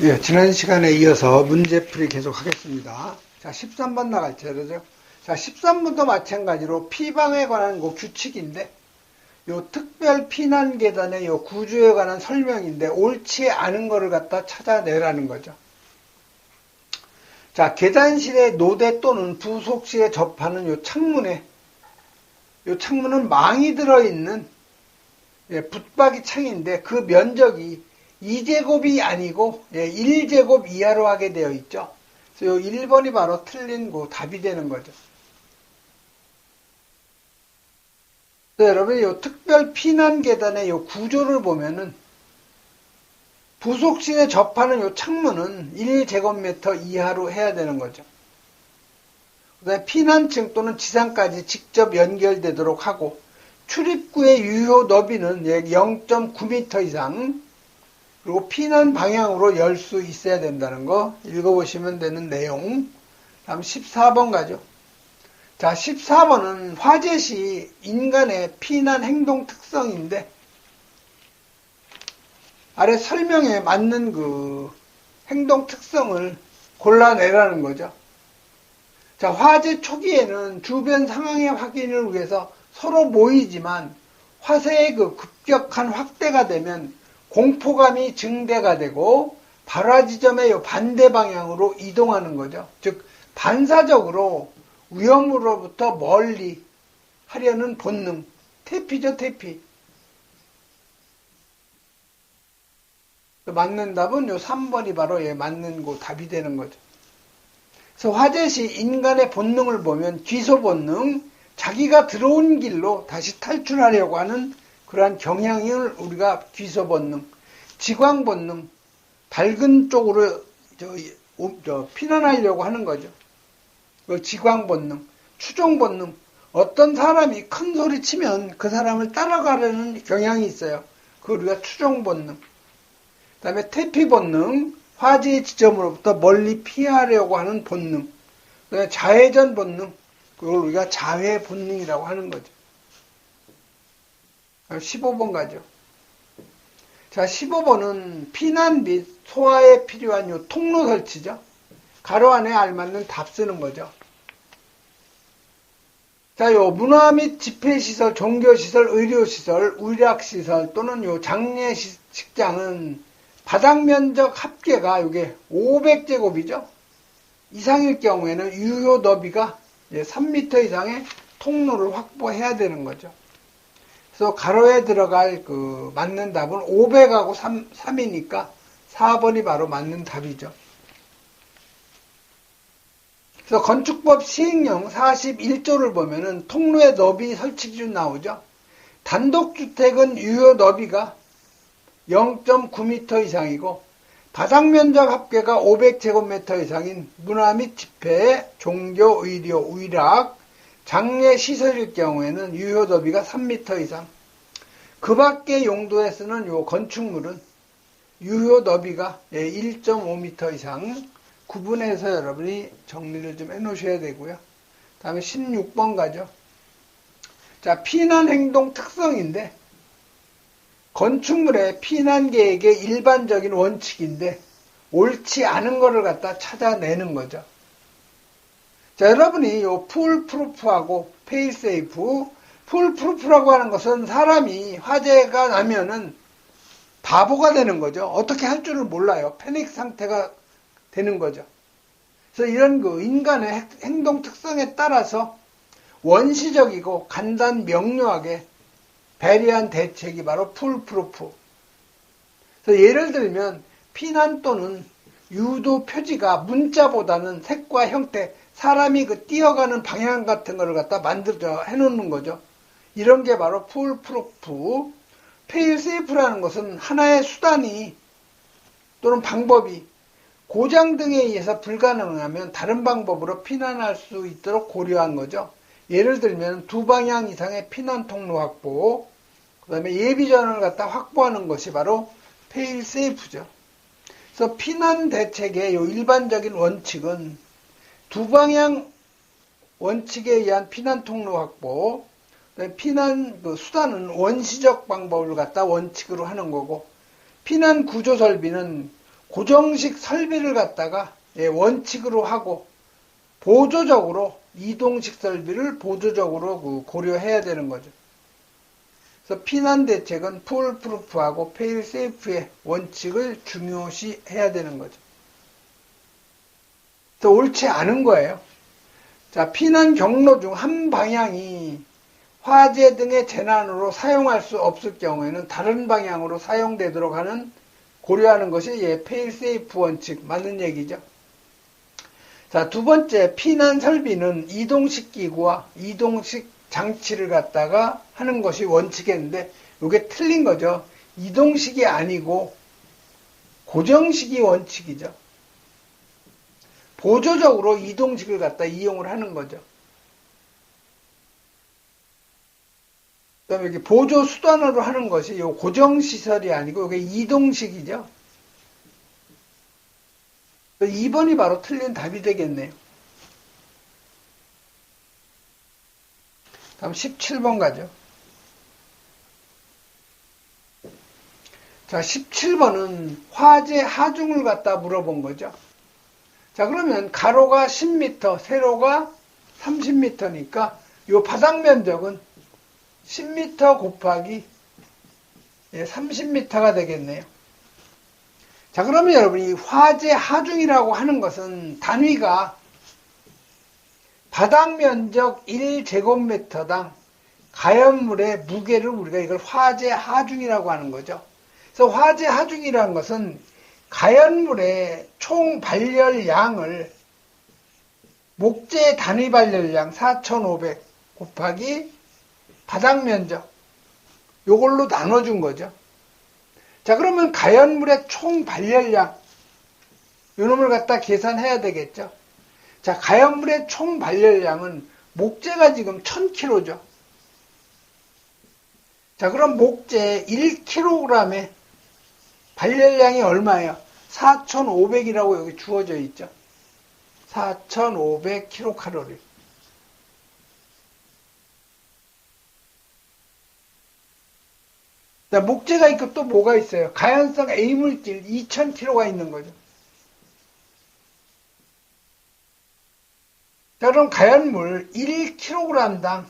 예, 지난 시간에 이어서 문제풀이 계속 하겠습니다. 자, 13번 나갈 차례죠. 자, 13번도 마찬가지로 피방에 관한 그 규칙인데, 요 특별 피난 계단의 요 구조에 관한 설명인데, 옳지 않은 거를 갖다 찾아내라는 거죠. 자, 계단실의 노대 또는 부속실에 접하는 요 창문에, 요 창문은 망이 들어있는 예, 붙박이 창인데, 그 면적이 2제곱이 아니고 예, 1제곱 이하로 하게 되어 있죠. 그래서 1번이 바로 틀린 거 답이 되는 거죠. 네, 여러분, 이 특별 피난 계단의 이 구조를 보면은 부속실에 접하는 이 창문은 1제곱미터 이하로 해야 되는 거죠. 그다음에 피난층 또는 지상까지 직접 연결되도록 하고 출입구의 유효 너비는 0.9m 이상 그리고 피난 방향으로 열 수 있어야 된다는 거 읽어보시면 되는 내용. 다음 14번 가죠. 자, 14번은 화재 시 인간의 피난 행동 특성인데 아래 설명에 맞는 그 행동 특성을 골라내라는 거죠. 자, 화재 초기에는 주변 상황의 확인을 위해서 서로 모이지만 화재의 그 급격한 확대가 되면 공포감이 증대가 되고 발화 지점의 반대 방향으로 이동하는 거죠. 즉 반사적으로 위험으로부터 멀리 하려는 본능. 태피죠, 태피. 맞는 답은 요 3번이 바로 예, 맞는 거 답이 되는 거죠. 그래서 화재 시 인간의 본능을 보면 귀소 본능, 자기가 들어온 길로 다시 탈출하려고 하는 그러한 경향을 우리가 귀소 본능, 지광 본능, 밝은 쪽으로 저, 저 피난하려고 하는 거죠. 그 지광 본능, 추종 본능. 어떤 사람이 큰 소리 치면 그 사람을 따라가려는 경향이 있어요. 그 우리가 추종 본능. 그 다음에 태피 본능, 화재의 지점으로부터 멀리 피하려고 하는 본능. 그다음에 자회전 본능, 그걸 우리가 자회 본능이라고 하는 거죠. 15번 가죠. 자, 15번은 피난 및 소화에 필요한 요 통로 설치죠. 가로 안에 알맞는 답 쓰는 거죠. 자, 요 문화 및 집회 시설, 종교 시설, 의료 시설, 의학시설 또는 요 장례 식장은 바닥 면적 합계가 이게 500제곱이죠. 이상일 경우에는 유효 너비가 3m 이상의 통로를 확보해야 되는 거죠. 그래서 가로에 들어갈 그 맞는 답은 500하고 3, 3이니까 4번이 바로 맞는 답이죠. 그래서 건축법 시행령 41조를 보면은 통로의 너비 설치 기준 나오죠. 단독주택은 유효 너비가 0.9m 이상이고 바닥 면적 합계가 500제곱미터 이상인 문화 및 집회, 종교, 의료, 의학, 장례 시설일 경우에는 유효 더비가 3m 이상. 그 밖의 용도에 쓰는 요 건축물은 유효 너비가 1.5m 이상 구분해서 여러분이 정리를 좀 해 놓으셔야 되고요. 다음에 16번 가죠. 자, 피난 행동 특성인데 건축물의 피난 계획의 일반적인 원칙인데 옳지 않은 거를 갖다 찾아내는 거죠. 자, 여러분이 요 풀프루프하고 페이세이프, 풀프루프라고 하는 것은 사람이 화재가 나면은 바보가 되는 거죠. 어떻게 할 줄을 몰라요. 패닉 상태가 되는 거죠. 그래서 이런 그 인간의 행동 특성에 따라서 원시적이고 간단 명료하게 배려한 대책이 바로 풀프루프. 그래서 예를 들면 피난 또는 유도 표지가 문자보다는 색과 형태, 사람이 그 뛰어가는 방향 같은 거를 갖다 만들어 해놓는 거죠. 이런 게 바로 풀프루프. 페일세이프라는 것은 하나의 수단이 또는 방법이 고장 등에 의해서 불가능하면 다른 방법으로 피난할 수 있도록 고려한 거죠. 예를 들면 두 방향 이상의 피난 통로 확보, 그 다음에 예비전을 갖다 확보하는 것이 바로 페일세이프죠. 그래서 피난 대책의 일반적인 원칙은 두 방향 원칙에 의한 피난 통로 확보, 피난 그 수단은 원시적 방법을 갖다 원칙으로 하는 거고, 피난 구조 설비는 고정식 설비를 갖다가 예, 원칙으로 하고 보조적으로 이동식 설비를 보조적으로 그 고려해야 되는 거죠. 그래서 피난 대책은 풀프루프하고 페일 세이프의 원칙을 중요시해야 되는 거죠. 또 옳지 않은 거예요. 자, 피난 경로 중 한 방향이 화재 등의 재난으로 사용할 수 없을 경우에는 다른 방향으로 사용되도록 하는 고려하는 것이 예, 페일 세이프 원칙 맞는 얘기죠. 자, 두 번째 피난 설비는 이동식 기구와 이동식 장치를 갖다가 하는 것이 원칙이었는데 이게 틀린 거죠. 이동식이 아니고 고정식이 원칙이죠. 보조적으로 이동식을 갖다 이용을 하는 거죠. 그 다음에 이렇게 보조 수단으로 하는 것이 이 고정시설이 아니고 이게 이동식이죠. 2번이 바로 틀린 답이 되겠네요. 다음 17번 가죠. 자, 17번은 화재 하중을 갖다 물어본 거죠. 자, 그러면 가로가 10m, 세로가 30m니까 이 바닥 면적은 10m 곱하기 30m가 되겠네요. 자, 그러면 여러분 이 화재 하중이라고 하는 것은 단위가 바닥 면적 1제곱미터당 가연물의 무게를 우리가 이걸 화재 하중이라고 하는 거죠. 그래서 화재 하중이라는 것은 가연물의 총 발열량을 목재 단위 발열량 4,500 곱하기 바닥 면적 요걸로 나눠준 거죠. 자 그러면 가연물의 총 발열량 요놈을 갖다 계산해야 되겠죠. 자 가연물의 총 발열량은 목재가 지금 1000kg죠. 자 그럼 목재 1kg에 발열량이 얼마예요? 4,500이라고 여기 주어져 있죠. 4,500kcal. 자, 목재가 있고 또 뭐가 있어요? 가연성 A물질 2000kg가 있는 거죠. 자, 그럼 가연물 1kg당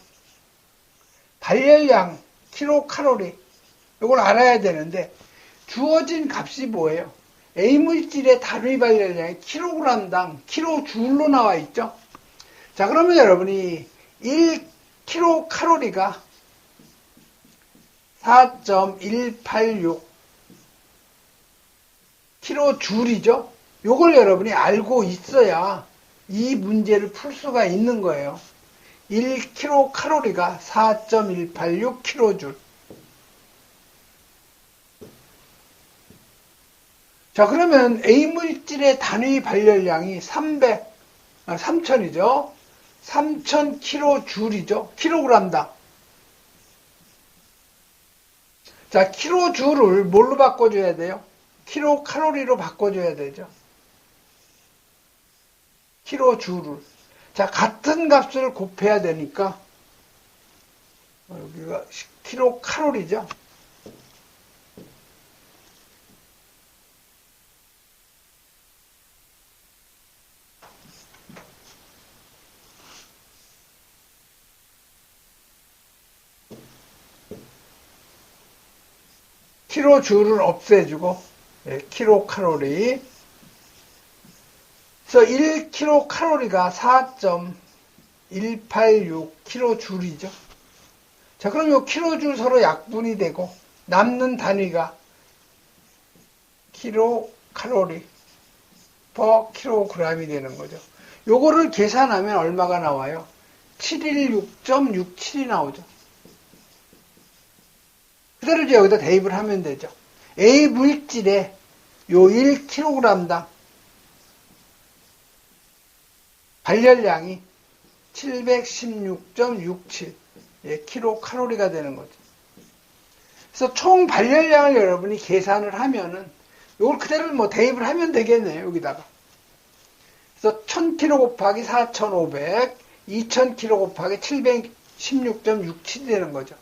발열량 킬로칼로리 이걸 알아야 되는데 주어진 값이 뭐예요? A물질의 단위 발열량이 킬로그램당 킬로줄로 나와 있죠? 자, 그러면 여러분이 1킬로칼로리가 4.186 킬로줄이죠. 요걸 여러분이 알고 있어야 이 문제를 풀 수가 있는 거예요. 1킬로칼로리가 4.186 킬로줄. 자, 그러면 A물질의 단위 발열량이 300, 아, 3000이죠. 3000 킬로줄이죠. 킬로그램당. 자, 킬로줄을 뭘로 바꿔줘야 돼요? 킬로칼로리로 바꿔줘야 되죠. 킬로줄을. 자, 같은 값을 곱해야 되니까, 여기가 킬로칼로리죠. 킬로줄을 없애주고 예, 킬로칼로리 그래서 1킬로칼로리가 4.186 킬로줄이죠. 자 그럼 이 킬로줄 서로 약분이 되고 남는 단위가 킬로칼로리 퍼 킬로그램이 되는 거죠. 요거를 계산하면 얼마가 나와요? 716.67이 나오죠. 그대로 이제 여기다 대입을 하면 되죠. A 물질의 요 1kg당 발열량이 716.67 예, 킬로칼로리가 되는 거죠. 그래서 총 발열량을 여러분이 계산을 하면은 이걸 그대로 뭐 대입을 하면 되겠네요. 여기다가. 그래서 1000kg 곱하기 4500, 2000kg 곱하기 716.67이 되는 거죠.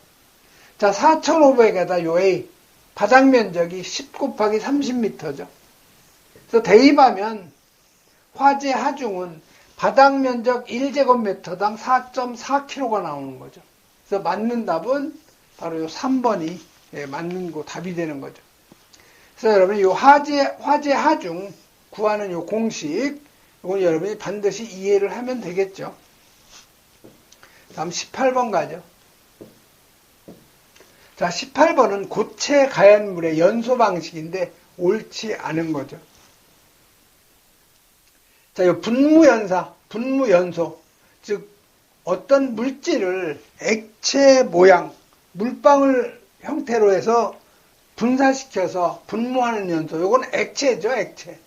자, 4,500에다 요 A 바닥 면적이 10 곱하기 30m죠. 그래서 대입하면 화재 하중은 바닥 면적 1제곱미터당 4.4kg가 나오는 거죠. 그래서 맞는 답은 바로 요 3번이 예, 맞는 거 답이 되는 거죠. 그래서 여러분 이 화재 화재 하중 구하는 요 공식 이건 여러분이 반드시 이해를 하면 되겠죠. 다음 18번 가죠. 자, 18번은 고체 가연물의 연소 방식인데 옳지 않은 거죠. 자, 이 분무연사, 분무연소, 즉 어떤 물질을 액체 모양, 물방울 형태로 해서 분사시켜서 분무하는 연소. 이건 액체죠, 액체.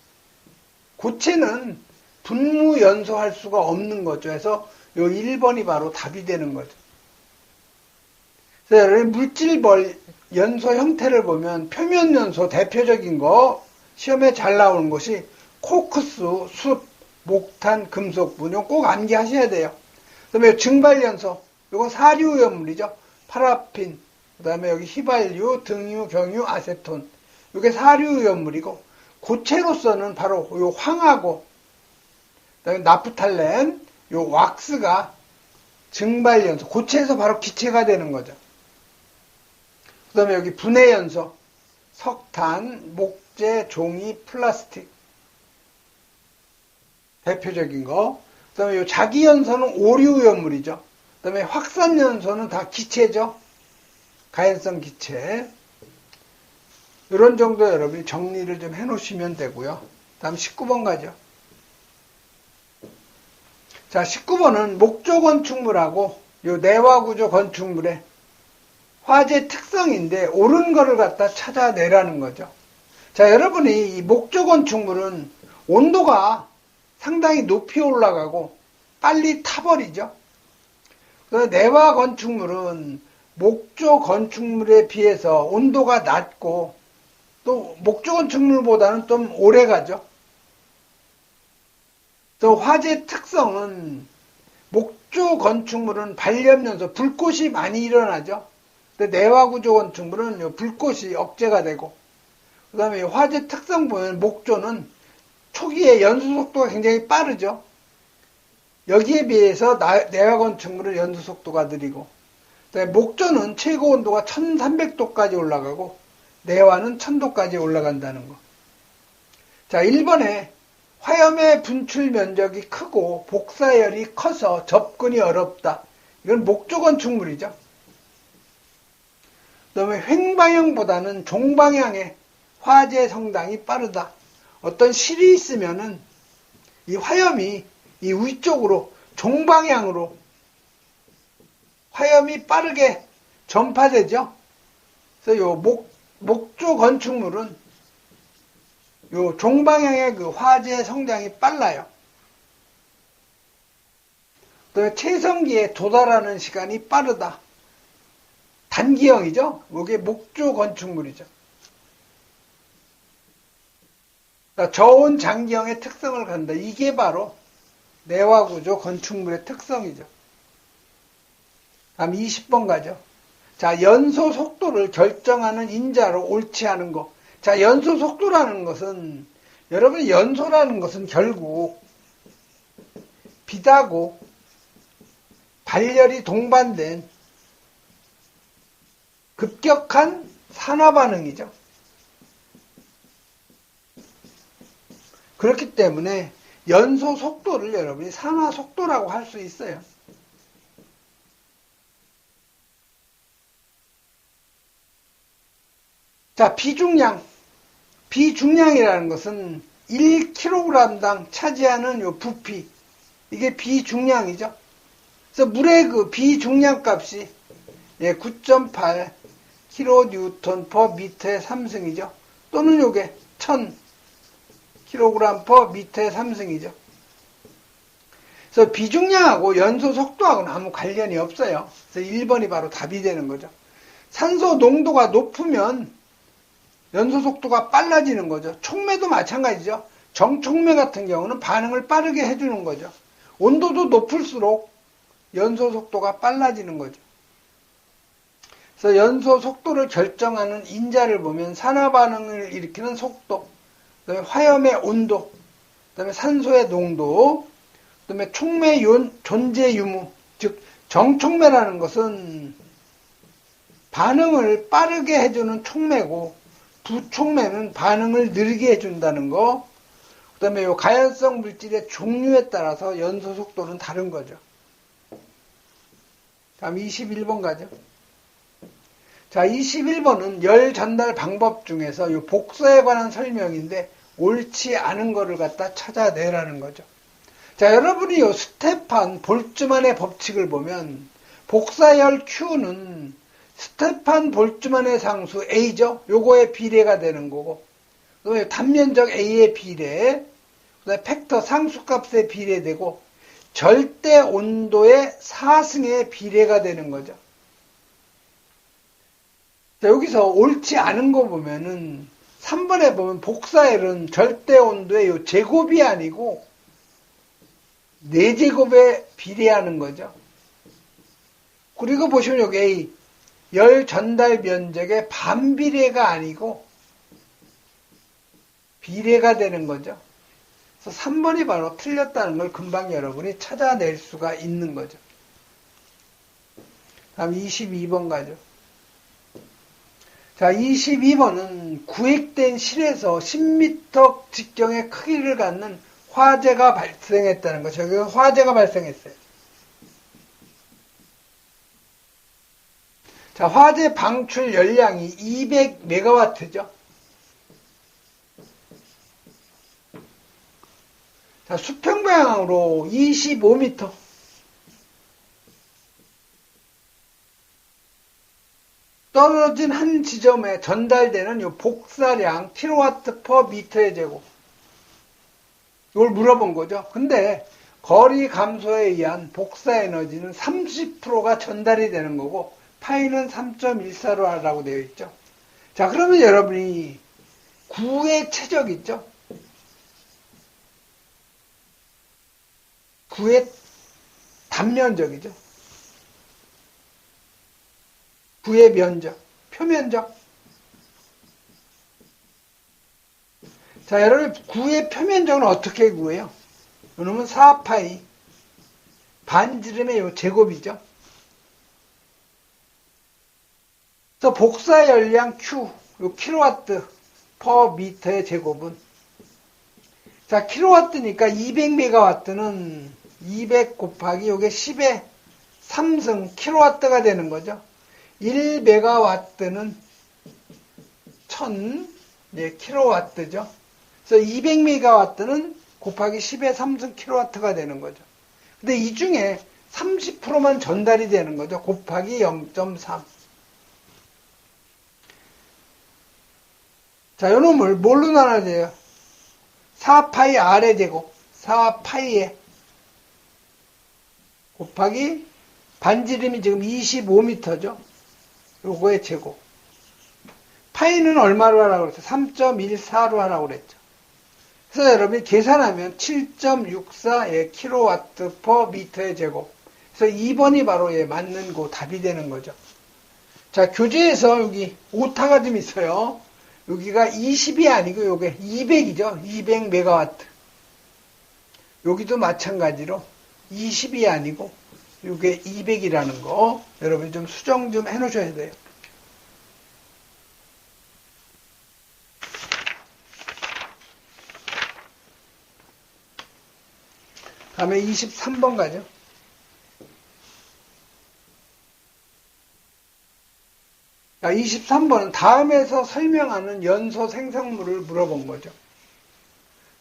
고체는 분무연소할 수가 없는 거죠. 그래서 요 1번이 바로 답이 되는 거죠. 물질벌 연소 형태를 보면 표면 연소 대표적인 거 시험에 잘 나오는 것이 코크스, 숯, 목탄, 금속분. 이거 꼭 암기하셔야 돼요. 그 다음에 증발 연소. 이건 사류 염물이죠. 파라핀. 그 다음에 여기 휘발유, 등유, 경유, 아세톤. 이게 사류 염물이고 고체로서는 바로 요 황하고 그다음에 나프탈렌, 요 왁스가 증발 연소, 고체에서 바로 기체가 되는 거죠. 그 다음에 여기 분해 연소, 석탄, 목재, 종이, 플라스틱. 대표적인 거. 그 다음에 요 자기 연소는 오류연물이죠. 그 다음에 확산 연소는 다 기체죠. 가연성 기체. 이런 정도 여러분이 정리를 좀 해 놓으시면 되고요. 다음 19번 가죠. 자, 19번은 목조 건축물하고 요 내화 구조 건축물의 화재 특성인데 옳은 거를 갖다 찾아내라는 거죠. 자, 여러분이 이 목조 건축물은 온도가 상당히 높이 올라가고 빨리 타버리죠. 그래서 내화 건축물은 목조 건축물에 비해서 온도가 낮고 또 목조 건축물보다는 좀 오래 가죠. 또 화재 특성은 목조 건축물은 발염연소, 불꽃이 많이 일어나죠. 내화구조 건축물은 불꽃이 억제가 되고, 그 다음에 화재 특성 보면 목조는 초기에 연소 속도가 굉장히 빠르죠. 여기에 비해서 내화 건축물은 연소 속도가 느리고, 목조는 최고 온도가 1300도까지 올라가고, 내화는 1000도까지 올라간다는 거. 자, 1번에 화염의 분출 면적이 크고 복사열이 커서 접근이 어렵다. 이건 목조 건축물이죠. 그다음에 횡방향보다는 종방향의 화재 성당이 빠르다. 어떤 실이 있으면은 이 화염이 이 위쪽으로 종방향으로 화염이 빠르게 전파되죠. 그래서 요 목, 목조 건축물은 요 종방향의 그 화재 성장이 빨라요. 또 체성기에 도달하는 시간이 빠르다. 단기형이죠. 이게 목조 건축물이죠. 저온 장기형의 특성을 갖는다. 이게 바로 내화구조 건축물의 특성이죠. 다음 20번 가죠. 자, 연소 속도를 결정하는 인자로 옳지 않은 것. 자, 연소 속도라는 것은 여러분 연소라는 것은 결국 비다고 발열이 동반된 급격한 산화 반응이죠. 그렇기 때문에 연소 속도를 여러분이 산화 속도라고 할 수 있어요. 자, 비중량. 비중량이라는 것은 1kg당 차지하는 요 부피 이게 비중량이죠. 그래서 물의 그 비중량 값이 예, 9.8 kN per 미터의 3승이죠. 또는 요게 1000 kg per 미터의 3승이죠. 그래서 비중량하고 연소 속도하고는 아무 관련이 없어요. 그래서 1번이 바로 답이 되는 거죠. 산소 농도가 높으면 연소 속도가 빨라지는 거죠. 촉매도 마찬가지죠. 정촉매 같은 경우는 반응을 빠르게 해주는 거죠. 온도도 높을수록 연소 속도가 빨라지는 거죠. 그래서 연소 속도를 결정하는 인자를 보면 산화 반응을 일으키는 속도, 그다음에 화염의 온도, 그다음에 산소의 농도, 그다음에 촉매 존재 유무, 즉 정촉매라는 것은 반응을 빠르게 해주는 촉매고 부촉매는 반응을 느리게 해준다는 거. 그다음에 요 가연성 물질의 종류에 따라서 연소 속도는 다른 거죠. 다음 21번 가죠. 자, 21번은 열 전달 방법 중에서 요 복사에 관한 설명인데 옳지 않은 거를 갖다 찾아내라는 거죠. 자, 여러분이 요 스테판 볼츠만의 법칙을 보면 복사열 Q는 스테판 볼츠만의 상수 A죠. 요거의 비례가 되는 거고 그다음에 단면적 A의 비례 그다음에 팩터 상수값의 비례되고 절대 온도의 사승의 비례가 되는 거죠. 자, 여기서 옳지 않은 거 보면은 3번에 보면 복사열은 절대 온도의 요 제곱이 아니고 4제곱에 비례하는 거죠. 그리고 보시면 여기 A 열 전달 면적의 반비례가 아니고 비례가 되는 거죠. 그래서 3번이 바로 틀렸다는 걸 금방 여러분이 찾아낼 수가 있는 거죠. 다음 22번 가죠. 자, 22번은 구획된 실에서 10m 직경의 크기를 갖는 화재가 발생했다는 거죠. 여기 화재가 발생했어요. 자, 화재 방출 열량이 200메가와트죠. 자, 수평 방향으로 25m. 떨어진 한 지점에 전달되는 이 복사량 킬로와트 퍼 미터의 제곱. 이걸 물어본 거죠. 근데 거리 감소에 의한 복사 에너지는 30%가 전달이 되는 거고 파이는 3.14로 하라고 되어 있죠. 자, 그러면 여러분이 9의 최적 있죠? 9의 단면적이죠. 9의 면적, 표면적. 자, 여러분 9의 표면적은 어떻게 구해요? 이놈은 4파이 반지름의 요 제곱이죠. 그래서 복사 열량 Q, 요 킬로와트 퍼 미터의 제곱은 자, 킬로와트니까 200메가와트는 200 곱하기 요게 10의 3승 킬로와트가 되는 거죠. 1메가와트는 1000 예, 킬로와트죠. 그래서 200메가와트는 곱하기 10의 3승 킬로와트가 되는 거죠. 근데 이 중에 30%만 전달이 되는 거죠. 곱하기 0.3. 자, 요놈을 뭘로 나눠야 돼요? 4파이 R의 제곱, 4파이에 곱하기 반지름이 지금 25m죠. 요거의 제곱. 파이는 얼마로 하라고 그랬죠? 3.14로 하라고 그랬죠. 그래서 여러분이 계산하면 7.64의 킬로와트 퍼 미터의 제곱. 그래서 2번이 바로 예, 맞는 고 답이 되는 거죠. 자, 교재에서 여기 오타가 좀 있어요. 여기가 20이 아니고 요게 200이죠. 200 메가와트. 여기도 마찬가지로 20이 아니고 요게 200이라는 거 여러분 좀 수정 좀 해 놓으셔야 돼요. 다음에 23번 가죠. 23번은 다음에서 설명하는 연소 생성물을 물어본 거죠.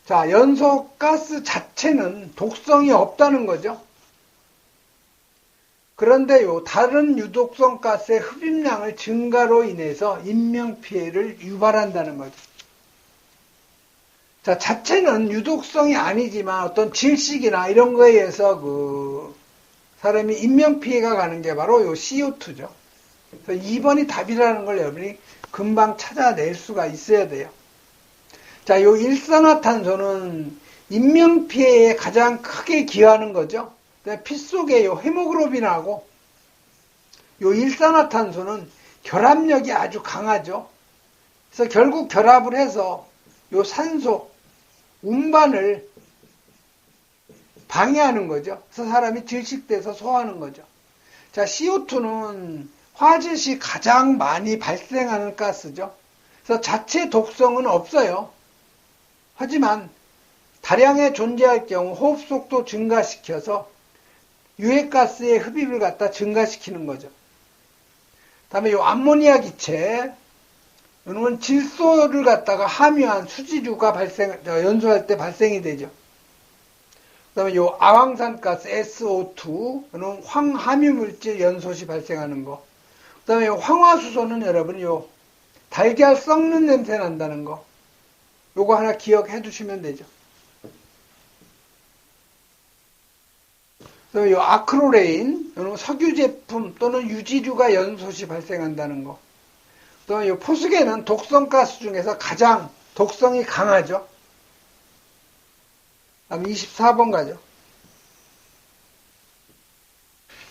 자, 연소 가스 자체는 독성이 없다는 거죠. 그런데요, 다른 유독성 가스의 흡입량을 증가로 인해서 인명피해를 유발한다는 거죠. 자, 자체는 유독성이 아니지만 어떤 질식이나 이런 거에 의해서 그 사람이 인명피해가 가는 게 바로 요 CO2죠. 그래서 2번이 답이라는 걸 여러분이 금방 찾아낼 수가 있어야 돼요. 자, 요 일산화탄소는 인명피해에 가장 크게 기여하는 거죠. 피 속에 요 헤모그로빈하고 요 일산화탄소는 결합력이 아주 강하죠. 그래서 결국 결합을 해서 요 산소 운반을 방해하는 거죠. 그래서 사람이 질식돼서 소화하는 거죠. 자, CO2는 화재 시 가장 많이 발생하는 가스죠. 그래서 자체 독성은 없어요. 하지만 다량에 존재할 경우 호흡 속도 증가시켜서 유해가스의 흡입을 갖다 증가시키는 거죠. 다음에 이 암모니아 기체, 이는 질소를 갖다가 함유한 수지류가 발생, 연소할 때 발생이 되죠. 그 다음에 요 아황산가스 SO2, 이는 황함유 물질 연소 시 발생하는 거. 그 다음에 황화수소는 여러분 요 달걀 썩는 냄새 난다는 거. 요거 하나 기억해 두시면 되죠. 이 아크로레인, 석유 제품 또는 유지류가 연소시 발생한다는 거. 또 이 포스계는 독성 가스 중에서 가장 독성이 강하죠. 다음 24번 가죠.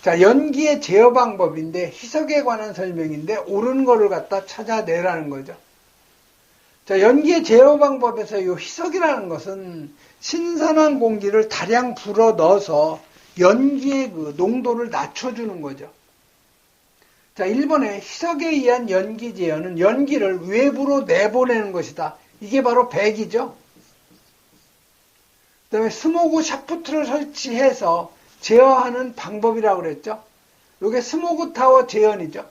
자, 연기의 제어 방법인데 희석에 관한 설명인데 옳은 거를 갖다 찾아내라는 거죠. 자, 연기의 제어 방법에서 이 희석이라는 것은 신선한 공기를 다량 불어 넣어서 연기의 그 농도를 낮춰주는 거죠. 자, 1번에 희석에 의한 연기 제어는 연기를 외부로 내보내는 것이다. 이게 바로 백이죠. 그 다음에 스모그 샤프트를 설치해서 제어하는 방법이라고 그랬죠. 이게 스모그 타워 제어이죠.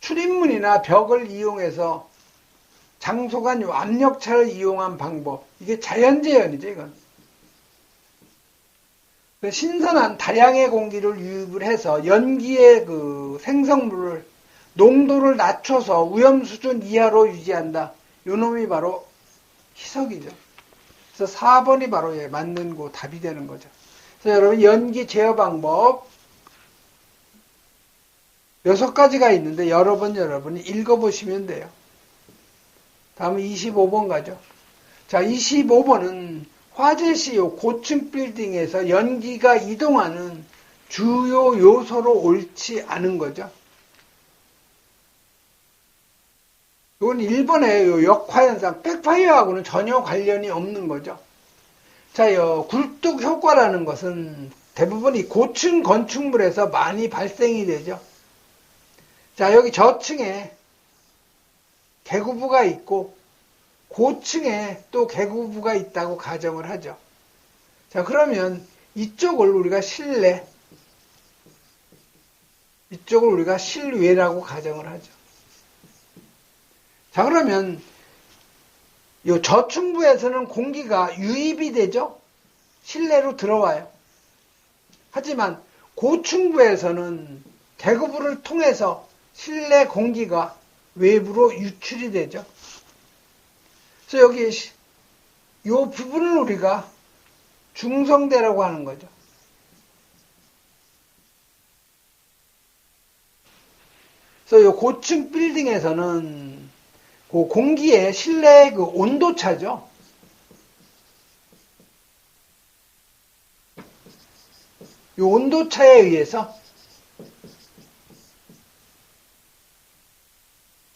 출입문이나 벽을 이용해서 장소 간 압력차를 이용한 방법. 이게 자연재현이죠, 이건. 그 신선한 다량의 공기를 유입을 해서 연기의 그 생성물을 농도를 낮춰서 위험 수준 이하로 유지한다. 요 놈이 바로 희석이죠. 그래서 4번이 바로 예, 맞는 거 답이 되는 거죠. 그래서 여러분 연기 제어 방법 여섯 가지가 있는데 여러 번 여러분이 읽어보시면 돼요. 다음은 25번 가죠. 자, 25번은 화재시 고층 빌딩에서 연기가 이동하는 주요 요소로 옳지 않은 거죠. 이건 일본의 역화현상, 백파이어하고는 전혀 관련이 없는 거죠. 자, 요 굴뚝 효과라는 것은 대부분 이 고층 건축물에서 많이 발생이 되죠. 자, 여기 저층에 개구부가 있고 고층에 또 개구부가 있다고 가정을 하죠. 자, 그러면 이쪽을 우리가 실내, 이쪽을 우리가 실외라고 가정을 하죠. 자, 그러면 이 저층부에서는 공기가 유입이 되죠? 실내로 들어와요. 하지만 고층부에서는 개구부를 통해서 실내 공기가 외부로 유출이 되죠. 그래서 여기 이 부분을 우리가 중성대라고 하는 거죠. 그래서 이 고층 빌딩에서는 그 공기의 실내 그 온도 차죠. 이 온도 차에 의해서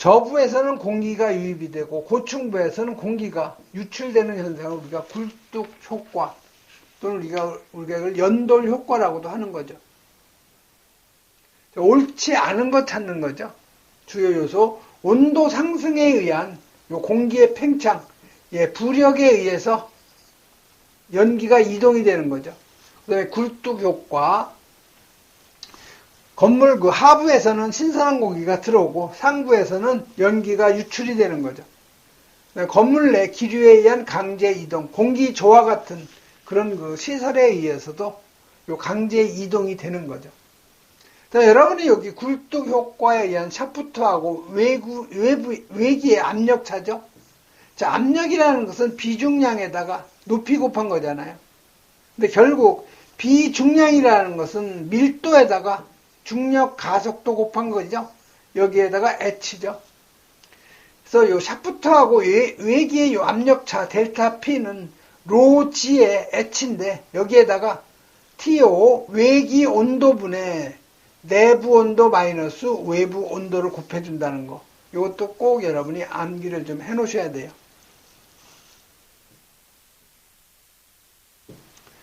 저부에서는 공기가 유입이 되고 고층부에서는 공기가 유출되는 현상을 우리가 굴뚝 효과 또는 우리가 우리가 연돌 효과라고도 하는 거죠. 옳지 않은 것 찾는 거죠. 주요 요소 온도 상승에 의한 공기의 팽창, 예, 부력에 의해서 연기가 이동이 되는 거죠. 그 다음에 굴뚝 효과, 건물 그 하부에서는 신선한 공기가 들어오고 상부에서는 연기가 유출이 되는 거죠. 건물 내 기류에 의한 강제 이동, 공기 조화 같은 그런 그 시설에 의해서도 요 강제 이동이 되는 거죠. 자, 여러분이 여기 굴뚝 효과에 의한 샤프트하고 외구, 외부, 외기의 압력차죠? 자, 압력이라는 것은 비중량에다가 높이 곱한 거잖아요. 근데 결국 비중량이라는 것은 밀도에다가 중력 가속도 곱한 거죠. 여기에다가 H죠. 그래서 요 샤프트하고 외 기의 요 압력차 델타 P는 로 G의 H인데 여기에다가 TO 외기 온도분의 내부 온도 마이너스 외부 온도를 곱해준다는 거. 이것도 꼭 여러분이 암기를 좀 해놓으셔야 돼요.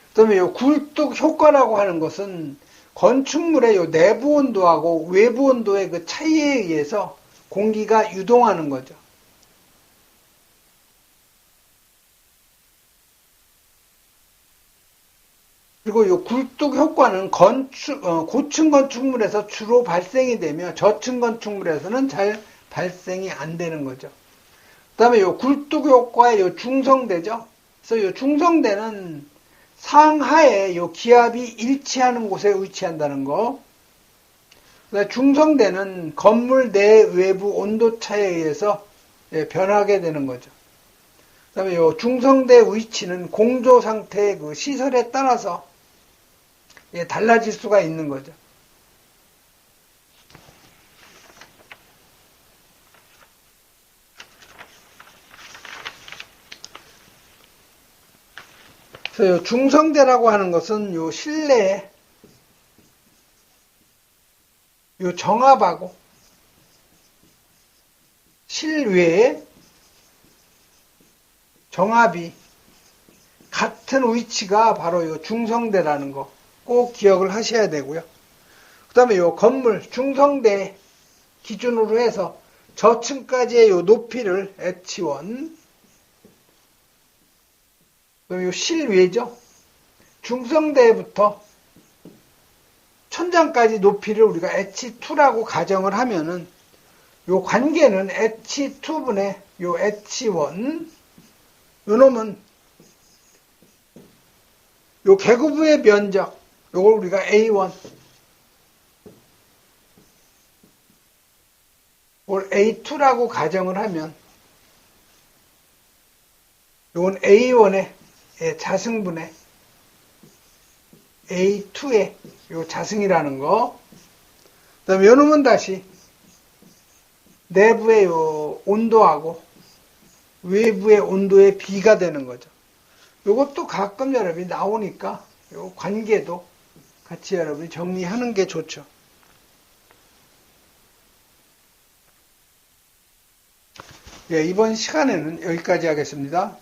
그다음에 요 굴뚝 효과라고 하는 것은 건축물의 요 내부 온도하고 외부 온도의 그 차이에 의해서 공기가 유동하는 거죠. 그리고 이 굴뚝 효과는 건축, 어, 고층 건축물에서 주로 발생이 되며 저층 건축물에서는 잘 발생이 안 되는 거죠. 그 다음에 이 굴뚝 효과의 요 중성대죠. 그래서 이 중성대는 상하에 요 기압이 일치하는 곳에 위치한다는 거. 중성대는 건물 내 외부 온도 차에 의해서 예, 변하게 되는 거죠. 그다음에 요 중성대 위치는 공조 상태의 그 시설에 따라서 예, 달라질 수가 있는 거죠. 그래서 요 중성대라고 하는 것은 요 실내에 요 정압하고 실외에 정압이 같은 위치가 바로 요 중성대라는 거 꼭 기억을 하셔야 되고요. 그 다음에 요 건물 중성대 기준으로 해서 저층까지의 요 높이를 H1 그럼 요 실외죠. 중성대부터 천장까지 높이를 우리가 H2라고 가정을 하면은 요 관계는 H2분의 요 H1 요 놈은 요 계구부의 면적 요걸 우리가 A1 이걸 A2라고 가정을 하면 요건 A1의 자승분의 A2의 요 자승이라는 거. 그 다음에 요 놈은 다시 내부의 요 온도하고 외부의 온도의 비가 되는 거죠. 요것도 가끔 여러분이 나오니까 요 관계도 같이 여러분이 정리하는 게 좋죠. 예, 이번 시간에는 여기까지 하겠습니다.